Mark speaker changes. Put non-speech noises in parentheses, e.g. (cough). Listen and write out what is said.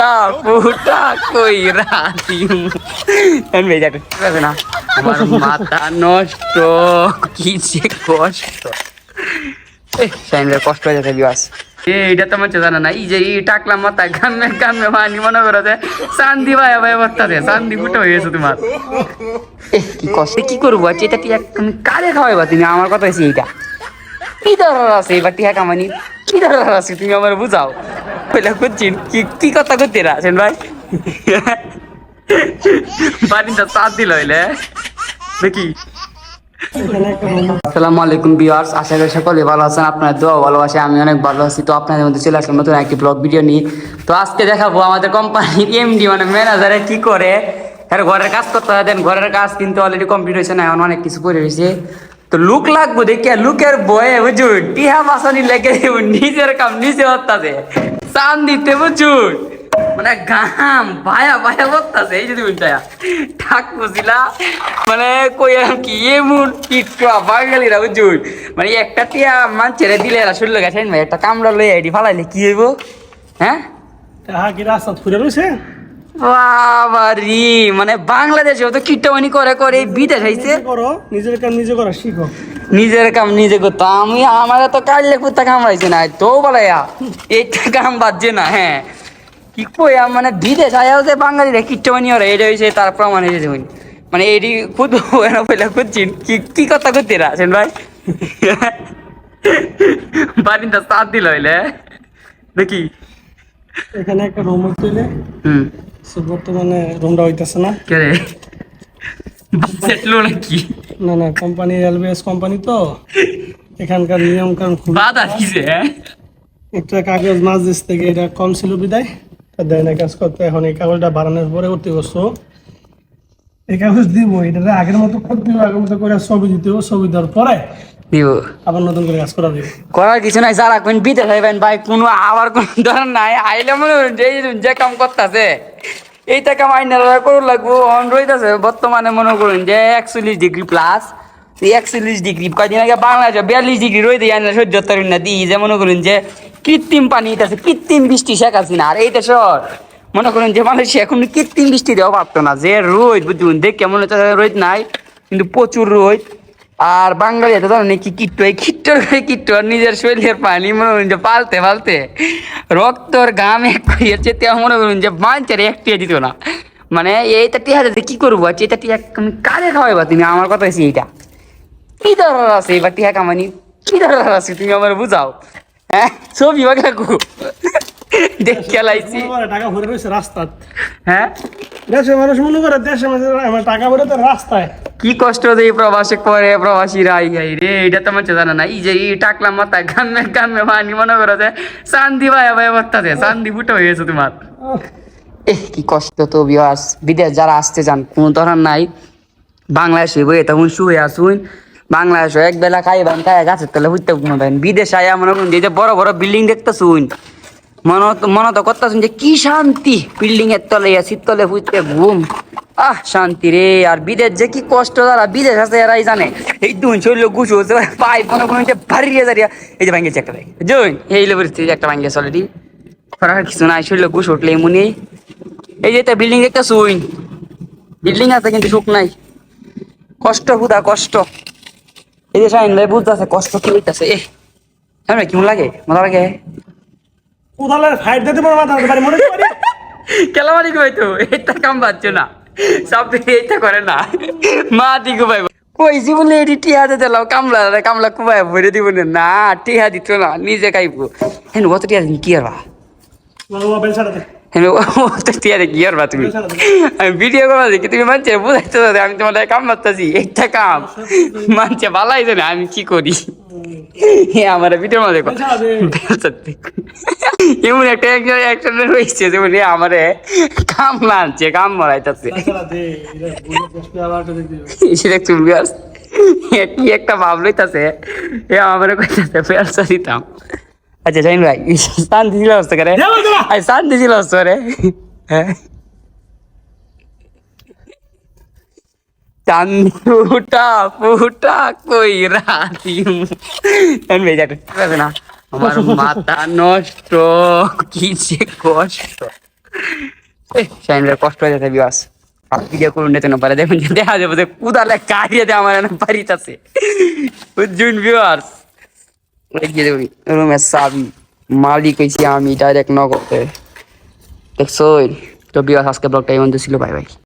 Speaker 1: ফুটা ফুটা কই রাতি এন ঠিক আছে না? আমার মাথা নষ্ট, কি যে কষ্ট। সাইনের কষ্ট হয়ে যাচ্ছে বিবাস এইটা তো মনে জানা না এই যে, এই টাকলা মাথা গামে গামে মানি, মনে করো যে, চান্দি ভাই ভাই বর্তাতে চান্দি ফুটো হয়ে গেছে তোমার। কি কষ্ট। কি করব? আচ্ছা এটা টিয়া তুমি কারে খাওয়াইবা তুমি? আমার কথা হয়েছে এইটা। কি দরকার আছে? এবার টিয়া কামানি? কি দরকার আছে? তুমি আমার বুঝাও। কইলা কি কি কথা করতে রাছেন ভাই? চাপ দিল হইলে। আসসালামু আলাইকুম ভিউয়ার্স, আশা করি সকলে ভালো আছেন, আপনার দোয়া ভালোবাসে আমি অনেক ভালো আছি। তো আপনাদের মধ্যে চলে আসলাম নতুন একটি ব্লগ ভিডিও নিয়ে। তো আজকে দেখাবো আমাদের কোম্পানির এমডি মানে ম্যানেজারে কি করে। আর ঘরের কাজ করতে হয়, দেন ঘরের কাজ কিন্তু অলরেডি কমপ্লিট হয়েছে না, এখন অনেক কিছু করে রয়েছে তো লুক লাগবো দেখে লুকের বয়ে বুঝুন টিহা বাসানি লেগে নিজের কাম নিজে হত্যাছে চান দিতে বুঝুন মানে গাম ভায়া ভায়া করতেছে এই যদি উল্টায়া। ঠাক বুঝিলা মানে কই আর কি, এমন কিটকা বাঙালিরা বুঝুন মানে একটা টিয়া মান ছেড়ে দিলে এরা শুনলে গেছেন ভাই, একটা কামড়া লই আইডি ফালাইলে কি হইব? হ্যাঁ?
Speaker 2: তাহা কি রাস্তা ফুরে রয়েছে
Speaker 1: বাবারি মানে বাংলাদেশে তো কিট্টামানি করে করে বিদেশ হইছে
Speaker 2: করো নিজের কাম নিজে করা শিখো।
Speaker 1: নিজের কাম নিজে করতো। আমি আমার তো কাটলে কুত্তা কামড়াইছে না তো বলাইয়া। এইটা কাম বাজছে না হ্যাঁ। কি কই মানে বিদেশ আয়াও যে বাঙালিরা কিট্টমানি ওরা এটা হয়েছে তার প্রমাণ হয়েছে মানে এটি খুদ এরা পয়লা করছেন কি কি কথা করতে আছেন ভাই? বাড়িটা সাথ দিল হইলে। দেখি।
Speaker 2: এখানে একটা রুম তুলে
Speaker 1: হুম।
Speaker 2: বর্তমানে রুমটা হইতেছে না।
Speaker 1: কে রে? সেটলো নাকি?
Speaker 2: না না কোম্পানি এলবিএস কোম্পানি তো। এখানকার নিয়ম কানুন খুব
Speaker 1: বাধা দিছে হ্যাঁ?
Speaker 2: একটা কাগজ মাছ দিস থেকে এটা কম ছিল বিদায়। তা দেয় না কাজ করতে এখন এই কাগজটা বাড়ানোর পরে করতে করছ। এই কাগজ দিব এটা আগের মতো করতে আগের মতো করে ছবি দিতে ছবি দেওয়ার পরে
Speaker 1: দিব।
Speaker 2: আবার নতুন করে কাজ করা দিব।
Speaker 1: করার কিছু নাই যারা কোন হইবেন ভাই কোনো আবার কোন ধরন নাই। আইলে মনে যে যে কাম করতেছে। এইটা কাম আইনারা করুন লাগবো। অন রইতেছে, বর্তমানে মনে করুন যে একচল্লিশ ডিগ্রি প্লাস একচল্লিশ ডিগ্রি, কয়দিন আগে বাংলাদেশে বিয়াল্লিশ ডিগ্রি রই দিয়ে আইনা সহ্য করেন না। দিই যে মনে করুন যে কৃত্রিম পানি আছে, কৃত্রিম বৃষ্টি শেখ হাসিনা। আর এইটা শহর, মনে করেন যে মানুষ এখন কৃত্রিম বৃষ্টি দেওয়া পারতো না। যে রোদ বুঝুন দেখে মনে হচ্ছে রোদ নাই, কিন্তু প্রচুর রোদ। আর বাঙালি এত ধরনের কি কিট্টু এই কিট্টুর করে কিট্টু আর নিজের শরীরের পানি মনে করুন যে পালতে পালতে। রক্তর গাম এক হয়েছে তেমন মনে করুন যে বাঞ্চারে এক টিয়া দিত না। মানে এইটা টিয়া দিতে কি করব? আচ্ছা এটা তুমি কারে খাওয়াইবা তুমি আমার কথা হচ্ছে এইটা। কি দরকার আছে এবার টিয়া কামানি? কি দরকার আছে তুমি আমার বুঝাও? হ্যাঁ ছবি বাগা গু। দেখে লাইছি।
Speaker 2: টাকা ভরে রয়েছে রাস্তাত
Speaker 1: হ্যাঁ?
Speaker 2: দেশের মানুষ মনে করে দেশের মানুষ টাকা ভরে তো রাস্তায়।
Speaker 1: কি কষ্ট দেয় প্রবাসে করে প্রবাসীরা? আই আই রে, এটা তো মনে জানা না। এই যে, এই টাকলা মাথা গামে গামে মানি, মনে করো যে চান্দি ভাই ভাই বর্তাতে শান্তি ফুটো হয়ে গেছে তোমার। এহ, কি কষ্ট তো বিয়াস বিদেশ যারা আসতে চান, কোনো ধরন নাই। বাংলাদেশে বই তখন শুয়ে আসুন বাংলাদেশ এক বেলা খাইবেন খাই, গাছের তলে ফুটতে ঘুমাবেন বিদেশ আয়া মনে করুন যে বড় বড় বিল্ডিং দেখতেছুন। মনে মনে তো করতেছুন যে, কি শান্তি। বিল্ডিং এর তলে শীত তলে ফুটতে, ঘুম। আহ শান্তি রে আর বিদেশ যে কি কষ্ট যারা বিদেশ আছে এরাই জানে। এই দুন শরীর গুছু পাই মনে করুন যে ভারী দাঁড়িয়ে এই যে ভাঙ্গেছে একটা জুন এই পরিস্থিতি একটা ভাঙ্গেছে অলরেডি করার কিছু নাই শরীর গুছ উঠলে এমনি। এই যে বিল্ডিং একটা শুইন বিল্ডিং আছে কিন্তু সুখ নাই। কষ্ট হুদা কষ্ট। এই যে শাইন ভাই বুঝতেছে কষ্ট কি হইতাছে। এ হ্যাঁ কেমন লাগে? মজা লাগে?
Speaker 2: কোথাও ফাইট দিতে পারব মনে করি
Speaker 1: কেলামারি (laughs) কই তো? এটা কাম পাচ্ছ না। সব এইটা করে না। মা দিগু ভাই। কইছি বলে এটি টিহা দিতে লাও কামলা কামলা কুবাই ভরে দিব না। টিহা দিত না নিজে খাইবো। হেন কত টিহা দিন কি আর বা
Speaker 2: মোবাইল ছাড়া দে
Speaker 1: হেন ও তো টিহা দিয়ে কি আর বা তুমি আমি ভিডিও করা দেখি তুমি মানছে বুঝাইতে আমি তোমার কাম করতেছি একটা কাম। মানছে ভালাই জানে আমি কি করি? আমার ভিডিওর মধ্যে
Speaker 2: দে
Speaker 1: এমন একটা একজন একজন রয়েছে যেমন আমারে কাম লানছে কাম মরাইতেছে।
Speaker 2: একটা।
Speaker 1: সেটা তুমি কি একটা ভাব লইতাছে। এ আমারে কইতাছে ফেলসা দিতাম। আচ্ছা জানি ভাই শান্তি ছিল হচ্ছে করে। শান্তি ছিল হচ্ছে রে হ্যাঁ। চান্দি ফুটা কই রাতি ভাই যাতে ঠিক আছে না? আমার মাথা নষ্ট, কি যে কষ্ট। শাইনের কষ্ট হয়ে যাচ্ছে বিবাস ভিডিও করুন না পারে দেখুন, দেখা যাবে যে কুদালে কাহিয়ে দে আমার না বাড়িতে বুঝুন বিবাস রুমের চাবি। মালিক হয়েছি আমি ডাইরেক্ট নগদে। দেখছ তো বিবাস আজকে ব্লগটা এই মধ্যে ছিল বাই বাই